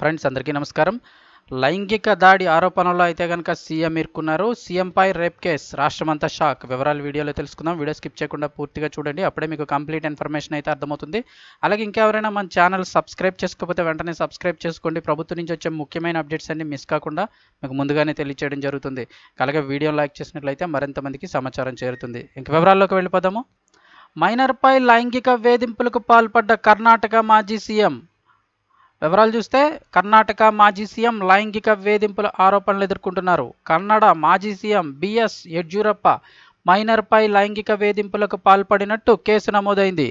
Friends అందరికీ నమస్కారం. లైంగిక దాడి ఆరోపణలో అయితే కనుక సీఎం ఇరుక్కున్నారు. సీఎంపై రేప్ కేస్. రాష్ట్రమంతా షాక్. వివరాలు వీడియోలో తెలుసుకుందాం. వీడియో స్కిప్ చేయకుండా పూర్తిగా చూడండి. అప్పుడే మీకు కంప్లీట్ ఇన్ఫర్మేషన్ అయితే అర్థమవుతుంది. అలాగే ఇంకెవరైనా మన ఛానల్ సబ్స్క్రైబ్ చేసుకోకపోతే వెంటనే సబ్స్క్రైబ్ చేసుకోండి. ప్రభుత్వం నుంచి వచ్చే ముఖ్యమైన అప్డేట్స్ అన్ని మిస్ కాకుండా మీకు ముందుగానే తెలియచేయడం జరుగుతుంది. అలాగే వీడియో లైక్ చేసినట్లయితే మరింత మందికి సమాచారం చేరుతుంది. ఇంక వివరాల్లోకి వెళ్ళిపోదాము. మైనర్పై లైంగిక వేధింపులకు పాల్పడ్డ కర్ణాటక మాజీ సీఎం వివరాలు చూస్తే కర్ణాటక మాజీ సీఎం లైంగిక వేధింపుల ఆరోపణలు ఎదుర్కొంటున్నారు. కన్నడ మాజీ సీఎం బిఎస్ యడ్యూరప్ప మైనర్పై లైంగిక వేధింపులకు పాల్పడినట్టు కేసు నమోదైంది.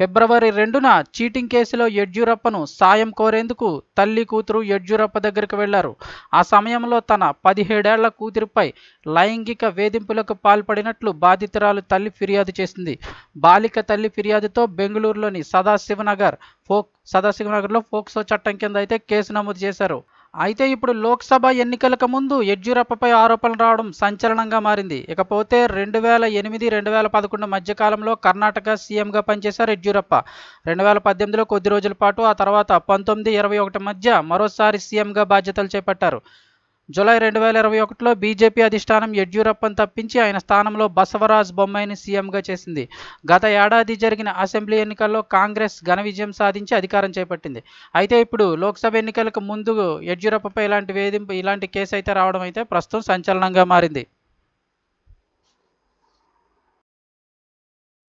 ఫిబ్రవరి రెండున చీటింగ్ కేసులో యడ్యూరప్పను సాయం కోరేందుకు తల్లి కూతురు యడ్యూరప్ప దగ్గరకు వెళ్ళారు. ఆ సమయంలో తన పదిహేడేళ్ళ కూతురిపై లైంగిక వేధింపులకు పాల్పడినట్లు బాధితురాలు తల్లి ఫిర్యాదు చేసింది. బాలిక తల్లి ఫిర్యాదుతో బెంగళూరులోని సదాశివనగర్ ఫోక్ సదాశివనగర్లో ఫోక్సో చట్టం కింద అయితే కేసు నమోదు చేశారు. అయితే ఇప్పుడు లోక్సభ ఎన్నికలకు ముందు యడ్యూరప్పపై ఆరోపణలు రావడం సంచలనంగా మారింది. ఇకపోతే రెండు వేల ఎనిమిది రెండు వేల పదకొండు మధ్యకాలంలో కర్ణాటక సీఎంగా పనిచేశారు యడ్యూరప్ప. రెండు వేల పద్దెనిమిదిలో కొద్ది రోజుల పాటు ఆ తర్వాత పంతొమ్మిది ఇరవై ఒకటి మధ్య మరోసారి సీఎంగా బాధ్యతలు చేపట్టారు. జూలై రెండు వేల ఇరవై ఒకటిలో బీజేపీ అధిష్టానం యడ్యూరప్పను తప్పించి ఆయన స్థానంలో బసవరాజ్ బొమ్మాయిని సీఎంగా చేసింది. గత ఏడాది జరిగిన అసెంబ్లీ ఎన్నికల్లో కాంగ్రెస్ ఘన విజయం సాధించి అధికారం చేపట్టింది. అయితే ఇప్పుడు లోక్సభ ఎన్నికలకు ముందు యడ్యూరప్పపై ఇలాంటి వేధింపు ఇలాంటి కేసు అయితే రావడం అయితే ప్రస్తుతం సంచలనంగా మారింది.